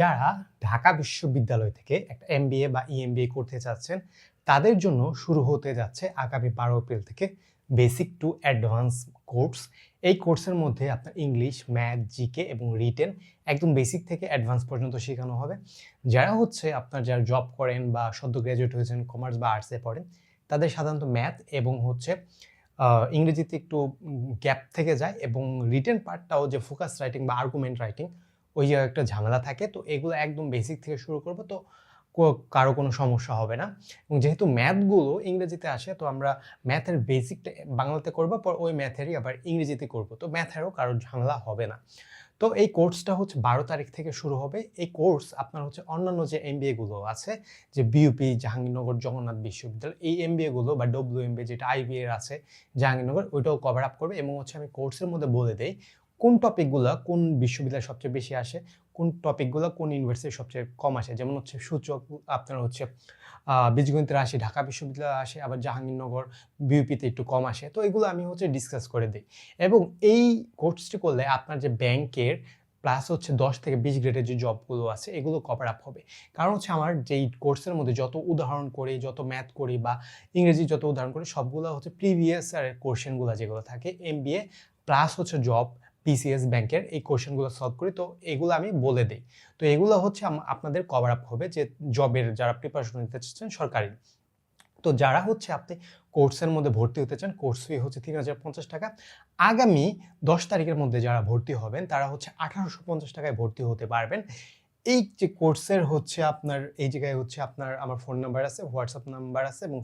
যারা ঢাকা বিশ্ববিদ্যালয় থেকে একটা এমবিএ বা ইএমবিএ করতে চাচ্ছেন, তাদের জন্য শুরু হতে যাচ্ছে আগামী বারো এপ্রিল থেকে বেসিক টু অ্যাডভান্স কোর্স এই কোর্সের মধ্যে আপনার ইংলিশ ম্যাথ জিকে এবং রিটেন একদম বেসিক থেকে অ্যাডভান্স পর্যন্ত শেখানো হবে। যারা হচ্ছে আপনার যারা জব করেন বা সদ্য গ্র্যাজুয়েট হয়েছেন কমার্স বা আর্টসে পড়েন, তাদের সাধারণত ম্যাথ এবং হচ্ছে ইংরেজিতে একটু গ্যাপ থেকে যায় এবং রিটেন পার্টটাও যে ফোকাস রাইটিং বা আর্গুমেন্ট রাইটিং ওই যে একটা ঝামেলা থাকে, তো এগুলো একদম বেসিক থেকে শুরু করব, তো কারও কোনো সমস্যা হবে না। এবং যেহেতু ম্যাথগুলো ইংরেজিতে আসে, তো আমরা ম্যাথের বেসিকটা বাংলাতে করব, পর ওই ম্যাথেরই আবার ইংরেজিতে করব, তো ম্যাথেরও কারও ঝামেলা হবে না। তো এই কোর্সটা হচ্ছে বারো তারিখ থেকে শুরু হবে। এই কোর্স আপনার হচ্ছে অন্যান্য যে এমবিএ গুলো আছে, যে বিউপি জাহাঙ্গীরনগর, জগন্নাথ বিশ্ববিদ্যালয়, এই এমবিএ গুলো বা ডব্লিউ এম এমবিএ যেটা আইবিএর আছে, জাহাঙ্গীরনগর, ওইটাও কভার আপ করবে। এবং হচ্ছে আমি কোর্সের মধ্যে বলে দেই কোন টপিকগুলো কোন বিশ্ববিদ্যালয়ে সবচেয়ে বেশি আসে, কোন টপিকগুলো কোন ইউনিভার্সিটি সবচেয়ে কম আসে? যেমন হচ্ছে সূচক, আপনার হচ্ছে বীজগণিতের আসে, ঢাকা বিশ্ববিদ্যালয়ে আসে, আবার জাহাঙ্গীরনগর বিউপিতে একটু কম আসে। তো এগুলো আমি হচ্ছে ডিসকাস করে দিই। এবং এই কোর্সটি করলে আপনার যে ব্যাংকের প্লাস হচ্ছে দশ থেকে বিশ গ্রেডের যে জবগুলো আছে, এগুলো কভার আপ হবে। কারণ হচ্ছে আমার যেই কোর্সের মধ্যে যত উদাহরণ করি, যত ম্যাথ করি বা ইংরেজি যত উদাহরণ করি, সবগুলো হচ্ছে প্রিভিয়াস আর কোশ্চেনগুলো যেগুলো থাকে এমবিএ প্লাস হচ্ছে জব পিসিএস ব্যাংকের এই কোয়েশনগুলো সলভ করি। তো এগুলো আমি বলে দিই। তো এগুলো হচ্ছে আপনাদের কভার আপ হবে যে জবের যারা প্রিপারেশন নিতে চাচ্ছেন সরকারি। তো যারা হচ্ছে আপনি কোর্সের মধ্যে ভর্তি হতে চান কোর্স ফি হচ্ছে তিন হাজার পঞ্চাশ টাকা। আগামী দশ তারিখের মধ্যে যারা ভর্তি হবেন, তারা হচ্ছে আঠারোশো পঞ্চাশ টাকায় ভর্তি হতে পারবেন। এই যে কোর্সের হচ্ছে আপনার, এই জায়গায় হচ্ছে আপনার, আমার ফোন নাম্বার আছে হোয়াটসঅ্যাপ নাম্বার আছে এবং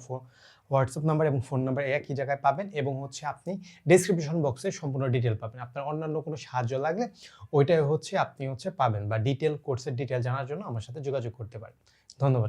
হোয়াটসঅ্যাপ নাম্বার এবং ফোন নাম্বার একই জায়গায় পাবেন এবং হচ্ছে আপনি ডিসক্রিপশন বক্সে সম্পূর্ণ ডিটেল পাবেন। আপনার অন্যান্য কোনো সাহায্য লাগলে ওইটাই হচ্ছে আপনি হচ্ছে পাবেন বা ডিটেল কোর্সের ডিটেল জানার জন্য আমার সাথে যোগাযোগ করতে পারেন। ধন্যবাদ।